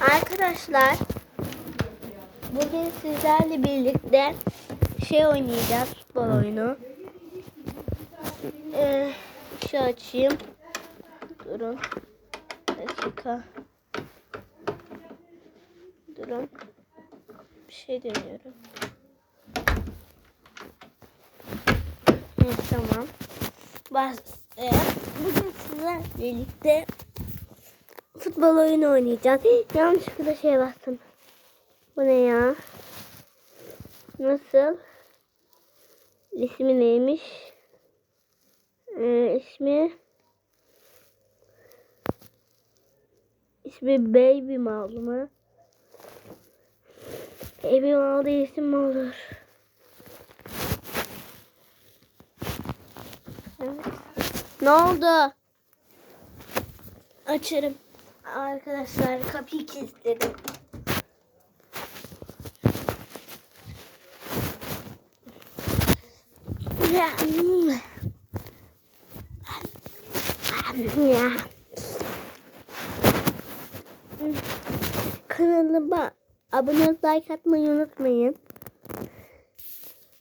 Arkadaşlar bugün sizlerle birlikte şey oynayacağız futbol oyunu. Ee, şu açayım. Durun. Dakika. Durun. Bir şey deniyorum. Hı, tamam. Bas, e, bugün sizlerle birlikte futbol oyunu oynayacağız. Yanlışlıkla şeye bastım. Bu ne ya? Nasıl? İsmi neymiş? Ee, ismi İsmi Baby Mal mı? Baby Mal diye isim olur? Evet. Ne oldu? Açarım. Arkadaşlar kapıyı kilitledim. Kanalıma abone olup like atmayı unutmayın.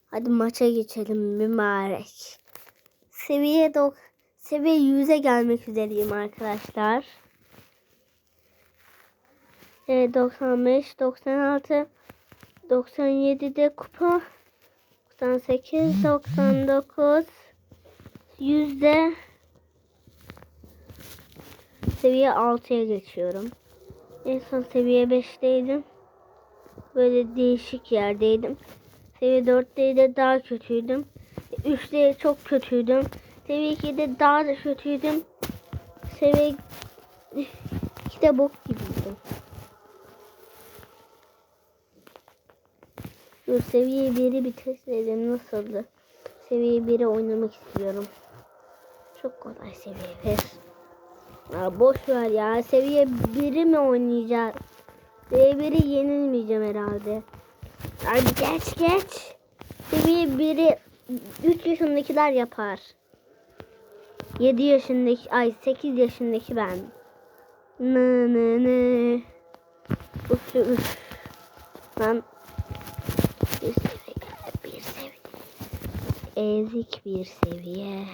Hadi maça geçelim mübarek. Seviye dok seviye 100'e gelmek üzereyim arkadaşlar. Evet 95, 96, 97'de kupa, 98, 99, 100'de seviye 6'ya geçiyorum. En son seviye 5'teydim. Böyle değişik yerdeydim. Seviye 4'te daha kötüydüm. 3'te çok kötüydüm. Seviye 2'de daha da kötüydüm. Seviye 2'de bok gibiydim. Dur seviye 1'i bir test edelim nasıldı. Seviye 1'i oynamak istiyorum. Çok kolay seviye 1. Ya boş ver ya. Seviye 1'i mi oynayacağız? Seviye 1'i yenilmeyeceğim herhalde. Hadi geç geç. Seviye 1'i 3 yaşındakiler yapar. 7 yaşındaki ay 8 yaşındaki ben. Ne ne ne. Uf uf. Ben bir seviye. Ezik bir seviye.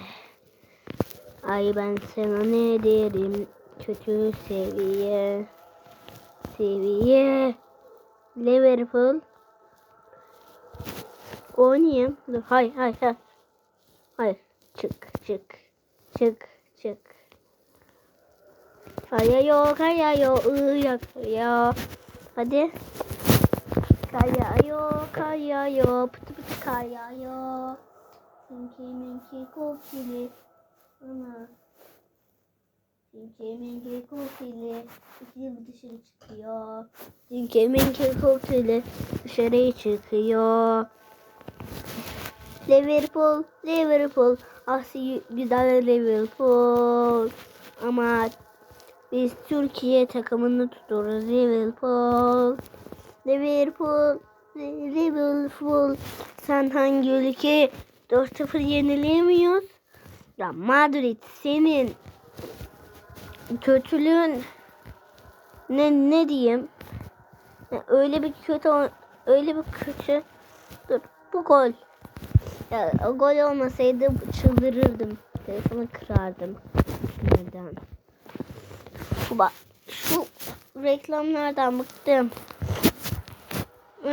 Ay ben sana ne derim kötü seviye. Seviye. Liverpool. Oynayayım. Dur, hayır hayır hayır. Hayır. Çık çık. Çık çık. Kayıyor kayıyor ıyak ya. Hadi. Kayıyor kayıyor pıtı pıtı kayıyor. Minki minki kofili. Ana. Minki minki kofili. İkili dışarı çıkıyor. Minki minki kofili dışarı çıkıyor. Liverpool, Liverpool. Aslı güzel Liverpool. Ama biz Türkiye takımını tutuyoruz. Liverpool. Liverpool. Liverpool. Sen hangi ülke 4-0 yenilemiyoruz? Ya Madrid senin kötülüğün ne ne diyeyim? Ya öyle bir kötü öyle bir kötü dur bu gol ya, o gol olmasaydı çıldırırdım. Telefonu kırardım. Neden? Bak şu reklamlardan bıktım. Bu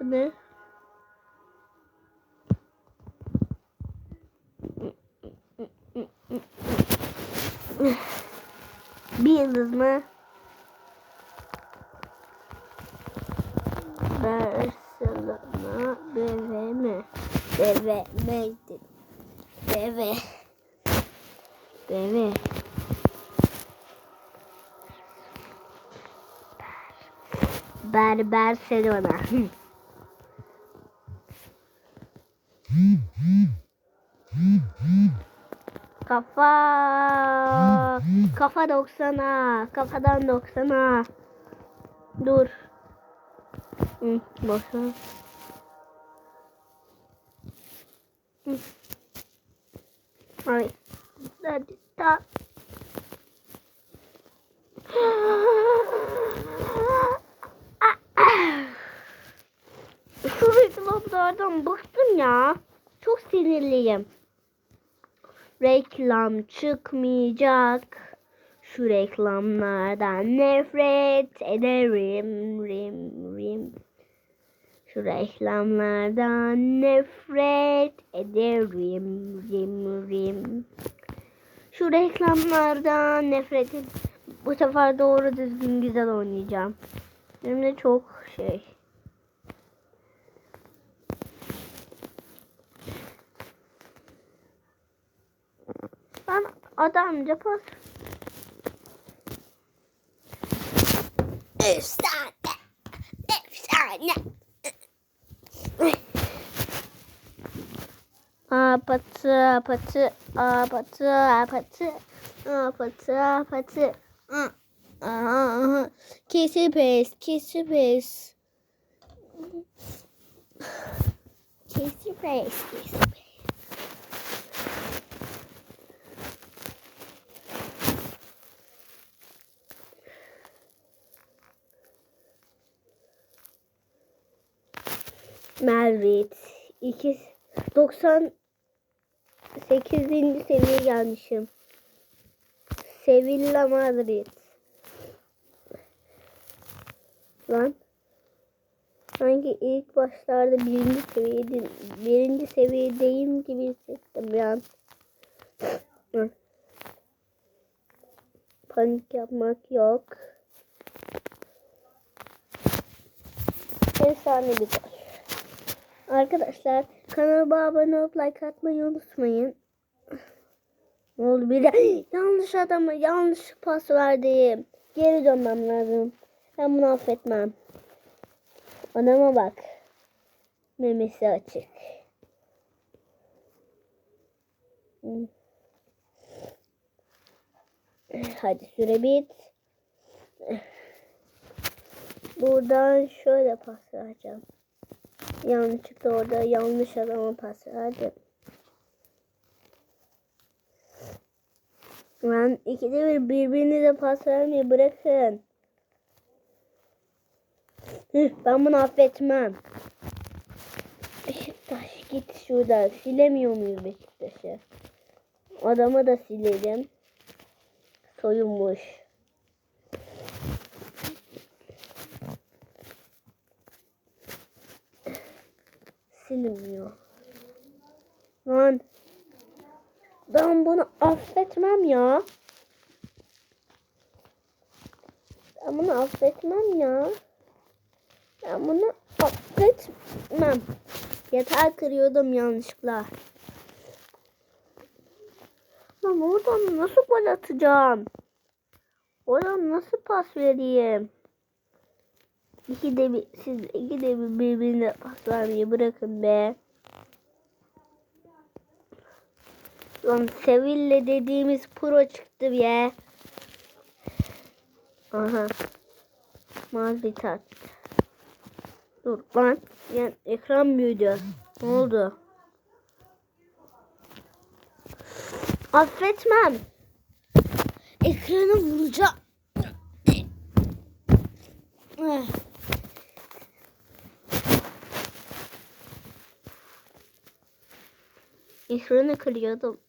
ne? Bir yıldız mı? Barcelona deve mi? Deve miydi? Deve. Deve. Ber Barcelona. Kafa. Kafa 90'a. Kafadan 90'a. Dur. Hı, boş ver. Hı. Ay. Hadi ta. Reklamlardan bıktım ya. Çok sinirliyim. Reklam çıkmayacak. Şu reklamlardan nefret ederim. Rim rim. Şu reklamlardan nefret ederim. Rim rim. Şu reklamlardan nefret ederim. Bu sefer doğru düzgün güzel oynayacağım. Benim de çok şey. Ben adamca pas. Efsane. Efsane. Apatı, apatı, apatı, apatı, apatı, apatı. Kesi pes, kesi pes. Kesi pes, kesi pes. Mervit. 2 98. seviyeye gelmişim. Sevilla Madrid. Lan. Sanki ilk başlarda birinci seviyede birinci seviyedeyim gibi hissettim bir. Panik yapmak yok. Efsane bir gol. Arkadaşlar kanalıma abone olup like atmayı unutmayın. Ne oldu bir de yanlış adama yanlış pas verdim. Geri dönmem lazım. Ben bunu affetmem. Adama bak. Memesi açık. Hadi süre bit. Buradan şöyle pas vereceğim. Yanlışlıkla orada yanlış adama pas verdim. Ben ikide bir birbirinize pas vermeyi bırakın. Ben bunu affetmem. Beşiktaş git şuradan. Silemiyor muyuz Beşiktaş'ı? Adamı da silelim. Soyunmuş. Silinmiyor. Lan. Ben bunu affetmem ya. Ben bunu affetmem ya. Ben bunu affetmem. Yatağı kırıyordum yanlışlıkla. Lan oradan nasıl gol atacağım? Oradan nasıl pas vereyim? İki de bir, siz iki de bir birbirine pas vermeyi bırakın be. Lan Sevilla dediğimiz pro çıktı ya. Aha. Mavi tat. Dur lan. Yani ekran büyüdü. Ne oldu? Affetmem. Ekranı vuracağım. Ekranı kırıyordum.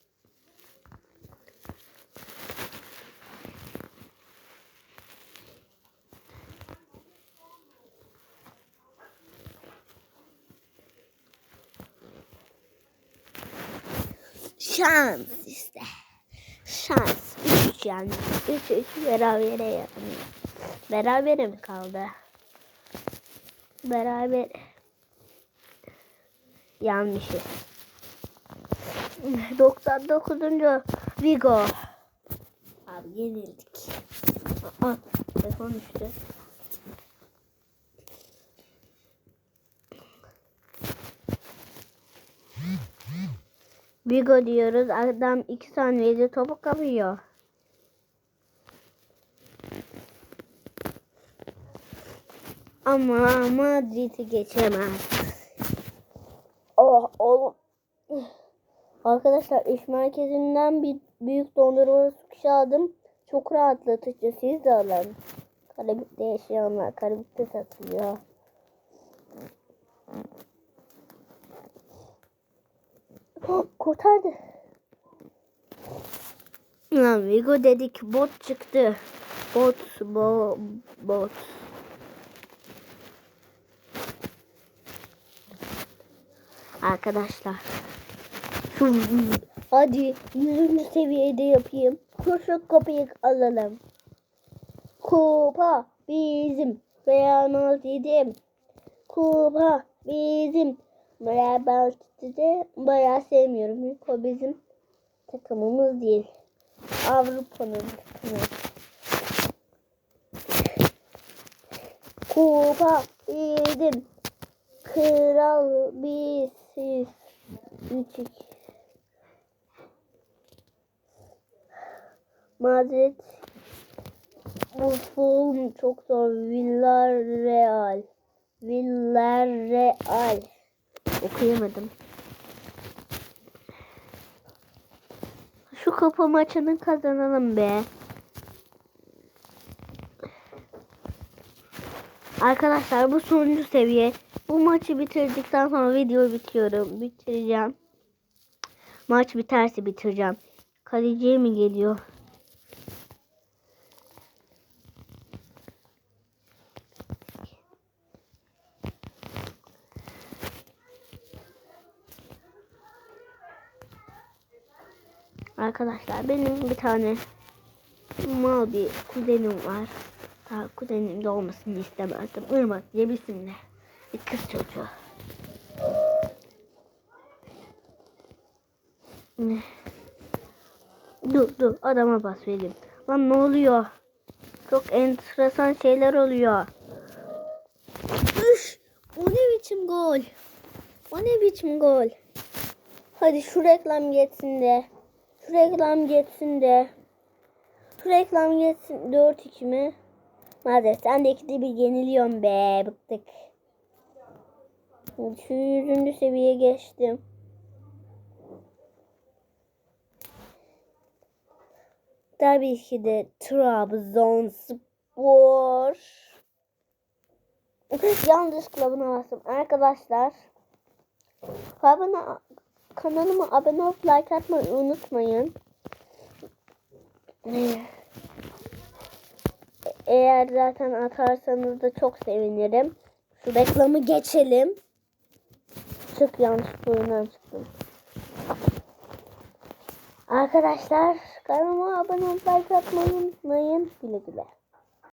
Şans işte. Şans. Üç yani. Üç üç berabere yani. Berabere mi kaldı? Beraber. Yanlışız. 99. Vigo. Abi yenildik. Aa, telefon düştü. Vigo diyoruz. Adam 2 saniyede topu kapıyor. Ama Madrid'i geçemez. Oh oğlum. Arkadaşlar iş merkezinden bir büyük dondurma su aldım. Çok rahatlatıcı. Siz de alın. Karabük'te yaşayanlar. Karabük'te satılıyor. Kurtardı. Lan Vigo dedik bot çıktı. Bot, bo, bot. Arkadaşlar. Hadi 100. seviyede yapayım. Şu kapıyı alalım. Kupa bizim. Real Madrid'im. Kupa bizim. Real Madrid'i bayağı sevmiyorum. Çünkü o bizim takımımız değil. Avrupa'nın takımı. Kupa bizim. Kral biziz. Üç Madrid bu form çok zor. Villarreal. Villarreal. Okuyamadım. Şu kapı maçını kazanalım be. Arkadaşlar bu sonuncu seviye. Bu maçı bitirdikten sonra videoyu bitiyorum. Bitireceğim. Maç biterse bitireceğim. Kaleciye mi geliyor? Arkadaşlar benim bir tane mal bir kuzenim var. Daha kuzenim de olmasını istemezdim. Irmak diye bir isimle. Bir kız çocuğu. Dur dur adama bas vereyim. Lan ne oluyor? Çok enteresan şeyler oluyor. Üş! O ne biçim gol? O ne biçim gol? Hadi şu reklam geçsin de. Reklam geçsin de. Şu reklam geçsin. 4-2 mi? Maalesef sen de ikide bir yeniliyorsun be. Bıktık. Şu yüzüncü seviye geçtim. Tabii ki de Trabzonspor. Yanlış kulübüne bastım. Arkadaşlar. Kanalıma, kanalıma abone olup like atmayı unutmayın. Eğer zaten atarsanız da çok sevinirim. Şu reklamı geçelim. Çık yanlış bölümden çıktım. Arkadaşlar kanalıma abone olup like atmayı unutmayın. Güle güle.